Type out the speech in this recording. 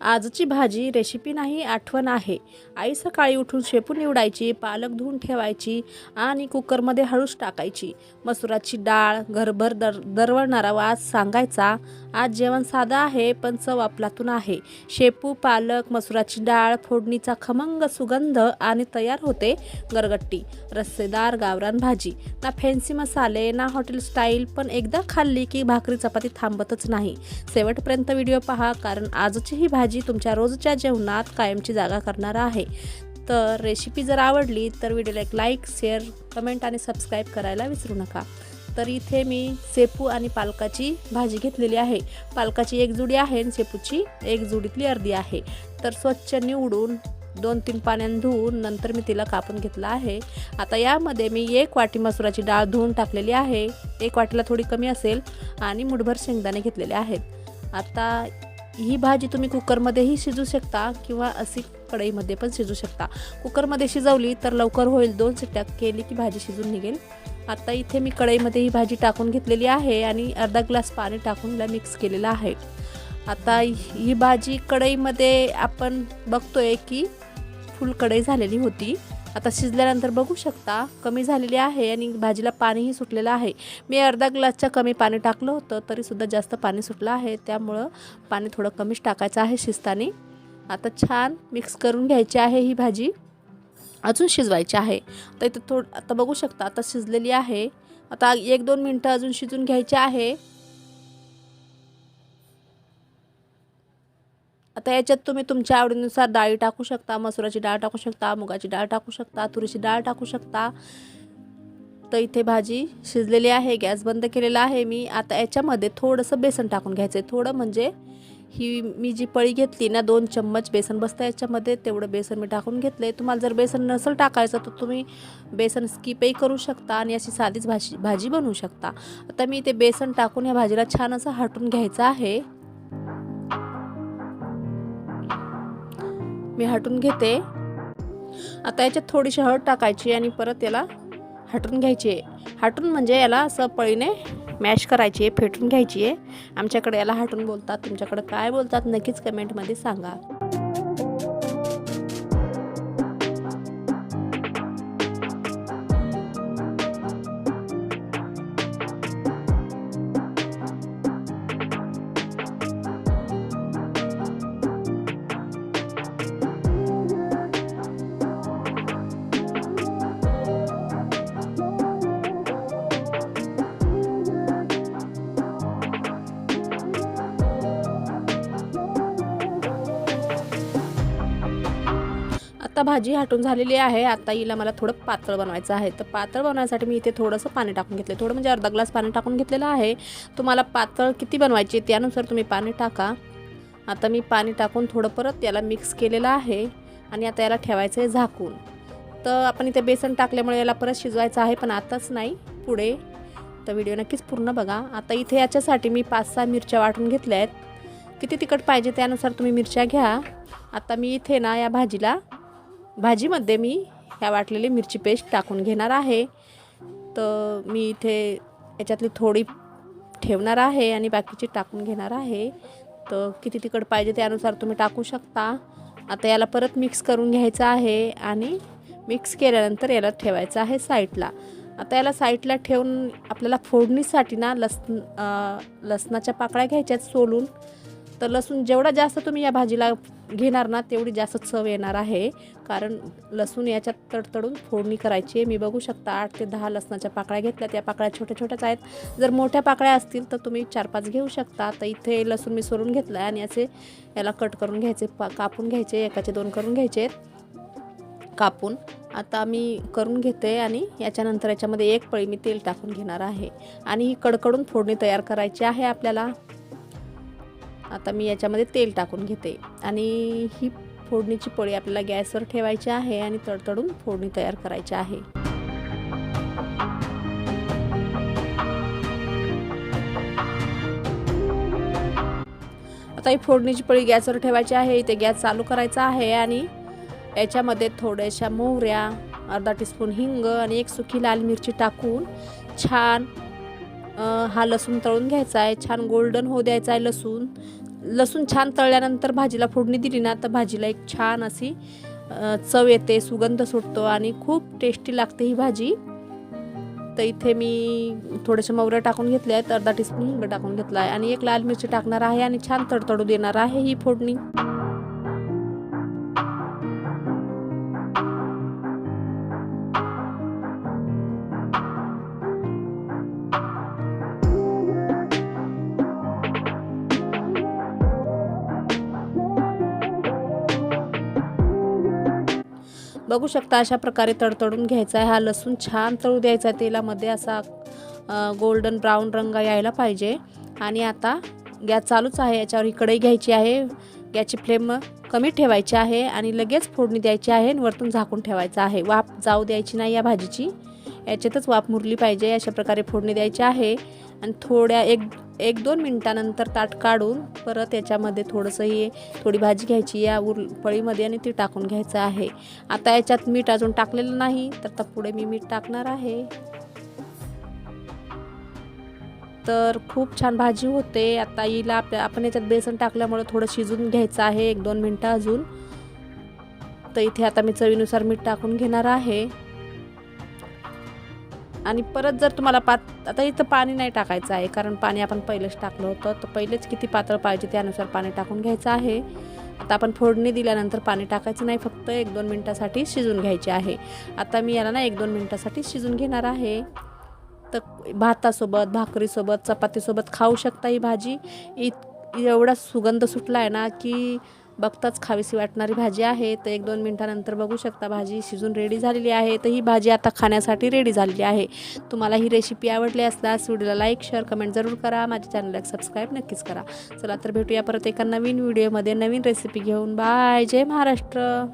आजची भाजी रेसिपी नाही आठवण आहे. आई सकाळी उठून शेपू निवडायची पालक धुवून ठेवायची आणि कुकरमध्ये हळूच टाकायची. मसुराची डाळ घरभर दर दरवळणारा वास सांगायचा आज जेवण साधं आहे पण चव आपलातून आहे. शेपू पालक मसुराची डाळ फोडणीचा खमंग सुगंध आणि तयार होते गरगट्टी रस्सेदार गावरान भाजी. ना फॅन्सी मसाले ना हॉटेल स्टाईल पण एकदा खाल्ली की भाकरी चपाती थांबतच नाही. शेवटपर्यंत व्हिडिओ पहा कारण आजची ही भाजी तुमच्या रोजच्या जेवणात कायमची जागा करणार आहे. तर रेसिपी जर आवडली तर व्हिडिओला एक लाईक शेअर कमेंट आणि सबस्क्राईब करायला विसरू नका. तर इथे मी सेपू आणि पालकाची भाजी घेतलेली आहे. पालकाची एक जुडी आहे आणि सेपूची एक जुडीतली अर्धी आहे. तर स्वच्छ निवडून दोन तीन पाण्याने धुवून नंतर मी तिला कापून घेतलं आहे. आता यामध्ये मी एक वाटी मसुराची डाळ धुवून टाकलेली आहे. एक वाटीला थोडी कमी असेल आणि मुठभर शेंगदाणे घेतलेले आहेत. आता ही भाजी तुम्ही कुकरमध्येही शिजू शकता किंवा अशी कढईमध्ये पण शिजू शकता. कुकरमध्ये शिजवली तर लवकर होईल. दोन सिट्ट्या केली की भाजी शिजून निघेल. आता इथे मी कढईमध्ये ही भाजी टाकून घेतलेली आहे आणि अर्धा ग्लास पाणी टाकून हिला मिक्स केलेलं आहे. आता ही भाजी कढईमध्ये आपण बघतोय की फुल कढई झालेली होती. आता शिजल्यानंतर बघू शकता कमी झालेली आहे आणि भाजीला पाणीही सुटलेलं आहे. मी अर्धा ग्लासच्या कमी पाणी टाकलं होतं तरीसुद्धा जास्त पाणी सुटलं आहे. त्यामुळं पाणी थोडं कमीच टाकायचं आहे शिजतानी. आता छान मिक्स करून घ्यायची आहे ही भाजी. अजून शिजवायची आहे. तर इथं थोडं आता बघू शकता आता शिजलेली आहे. आता एक दोन मिनटं अजून शिजून घ्यायची आहे. आता याच्यात तुम्ही तुमच्या आवडीनुसार डाळी टाकू शकता मसुराची डाळ टाकू शकता मुगाची डाळ टाकू शकता तुरीची डाळ टाकू शकता. तर इथे भाजी शिजलेली आहे गॅस बंद केलेला आहे मी. आता याच्यामध्ये थोडंसं बेसन टाकून घ्यायचं आहे थोडं म्हणजे ही मी जी पळी घेतली ना दोन चम्मच बेसन बसतं याच्यामध्ये तेवढं बेसन मी टाकून घेतलं आहे तुम्हाला जर बेसन नसेल टाकायचं तर तुम्ही बेसन स्किपही करू शकता आणि अशी साधीच भाजी भाजी बनवू शकता. आता मी ते बेसन टाकून या भाजीला छान असं हटून घ्यायचं आहे. मी हटून घेते. आता याच्यात थोडीशी हळद टाकायची आणि परत याला हटून घ्यायची हटून म्हणजे याला असं पळीने मॅश करायची आहे फेटून घ्यायची आहे. आमच्याकडे याला हटून बोलतात तुमच्याकडे काय बोलतात नक्कीच कमेंटमध्ये सांगा. आता भाजी हटून झालेली आहे. आता हिला मला थोडं पातळ बनवायचं आहे. तर पातळ बनवण्यासाठी मी इथे थोडंसं पाणी टाकून घेतलं थोडं म्हणजे अर्धा ग्लास पाणी टाकून घेतलेलं आहे. तुम्हाला पातळ किती बनवायची त्यानुसार तुम्ही पाणी टाका. आता मी पाणी टाकून थोडं परत याला मिक्स केलेलं आहे. आणि आता याला ठेवायचं आहे झाकून. तर आपण इथे बेसन टाकल्यामुळे याला परत शिजवायचं आहे पण आताच नाही. पुढे. तर व्हिडिओ नक्कीच पूर्ण बघा. आता इथे याच्यासाठी मी पाच सहा मिरच्या वाटून घेतल्या आहेत किती तिखट पाहिजे त्यानुसार तुम्ही मिरच्या घ्या. आता मी इथे ना या भाजीला भाजीमध्ये मी ह्या वाटलेली मिरची पेस्ट टाकून घेणार आहे. तर मी इथे याच्यातली थोडी ठेवणार आहे आणि बाकीची टाकून घेणार आहे. तर किती तिखट पाहिजे त्यानुसार तुम्ही टाकू शकता. आता याला परत मिक्स करून घ्यायचं आहे आणि मिक्स केल्यानंतर याला ठेवायचं आहे साईडला. आता याला साईडला ठेवून आपल्याला फोडणीसाठी ना लसण लसणाच्या पाकळ्या घ्यायच्यात सोलून तर लसूण जेवढा जास्त तुम्ही या भाजीला घेणार ना तेवढी जास्त चव येणार आहे. कारण लसूण याच्यात तडतडून फोडणी करायची आहे. मी बघू शकता आठ ते दहा लसणाच्या पाकळ्या घेतल्या. त्या पाकळ्या छोट्या छोट्याच आहेत. जर मोठ्या पाकळ्या असतील तर तुम्ही चार पाच घेऊ शकता. तर इथे लसूण मी सोलून घेतलं आहे आणि असे याला कट करून घ्यायचे पा कापून घ्यायचे एकाचे दोन करून घ्यायचे कापून. आता मी करून घेते आणि याच्यानंतर याच्यामध्ये एक पळी मी तेल टाकून घेणार आहे. आणि ही कडकडून फोडणी तयार करायची आहे आपल्याला. आता मी याच्यामध्ये तेल टाकून घेते. आणि ही फोडणीची पळी आपल्याला गॅसवर ठेवायची आहे आणि तडतडून फोडणी तयार करायची आहे. आता ही फोडणीची पळी गॅसवर ठेवायची आहे. इथे गॅस चालू करायचा आहे आणि याच्यामध्ये थोड्याशा मोहऱ्या अर्धा टीस्पून हिंग आणि एक सुकी लाल मिरची टाकून छान हा लसूण तळून घ्यायचा आहे. छान गोल्डन होऊ द्यायचा आहे लसूण. लसूण छान तळल्यानंतर भाजीला फोडणी दिली ना तर भाजीला एक छान अशी चव येते सुगंध सुटतो आणि खूप टेस्टी लागते ही भाजी. तर इथे मी थोडेसे मवऱ्या टाकून घेतले आहेत. अर्धा टीस्पून हिंग टाकून घेतला आहे. आणि एक लाल मिरची टाकणार आहे आणि छान तडतडू देणार आहे ही फोडणी. बघू शकता अशा प्रकारे तडतडून घ्यायचा आहे. हा लसूण छान तळू द्यायचा आहे. तेलामध्ये असा गोल्डन ब्राऊन रंग यायला पाहिजे. आणि आता गॅस चालूच आहे. याच्यावर ही कढई घ्यायची आहे. गॅसची फ्लेम कमी ठेवायची आहे आणि लगेच फोडणी द्यायची आहे आणि वरतून झाकून ठेवायचं आहे. वाफ जाऊ द्यायची नाही या भाजीची. याच्यातच वाफ मुरली पाहिजे. अशा प्रकारे फोडणी द्यायची आहे. आणि थोड्या एक एक दोन मिनटानंतर ताट काढून परत याच्यामध्ये थोडंसं हे थोडी भाजी घ्यायची या उर पळीमध्ये आणि ती टाकून घ्यायचं आहे. आता याच्यात मीठ अजून टाकलेलं नाही तर आता पुढे मी मीठ टाकणार आहे. तर खूप छान भाजी होते. आता हिला आपल्या आपण याच्यात बेसन टाकल्यामुळे थोडं शिजून घ्यायचं आहे एक दोन मिनटं अजून. तर इथे आता मी चवीनुसार मीठ टाकून घेणार आहे. आणि परत जर तुम्हाला पात आता इथं पाणी नाही टाकायचं आहे कारण पाणी आपण पहिलेच टाकलं होतं. तर पहिलेच किती पातळ पाहिजे त्यानुसार पाणी टाकून घ्यायचं आहे. आता आपण फोडणी दिल्यानंतर पाणी टाकायचं नाही फक्त एक दोन मिनटासाठी शिजून घ्यायचे आहे. आता मी याला ना एक दोन मिनटासाठी शिजून घेणार आहे. तर भातासोबत भाकरीसोबत चपातीसोबत खाऊ शकता ही भाजी. इत एवढा सुगंध सुटला आहे ना की बघताच खावीशी वाटणारी भाजी आहे. तर एक दोन मिनटानंतर बघू शकता भाजी शिजून रेडी झालेली आहे. तर ही भाजी आता खाण्यासाठी रेडी झालेली आहे. तुम्हाला ही रेसिपी आवडली असल्यास व्हिडिओला लाईक शेअर कमेंट जरूर करा. माझ्या चॅनलला सबस्क्राईब नक्कीच करा. चला तर भेटूया परत एका नवीन व्हिडिओमध्ये नवीन रेसिपी घेऊन. बाय जय महाराष्ट्र.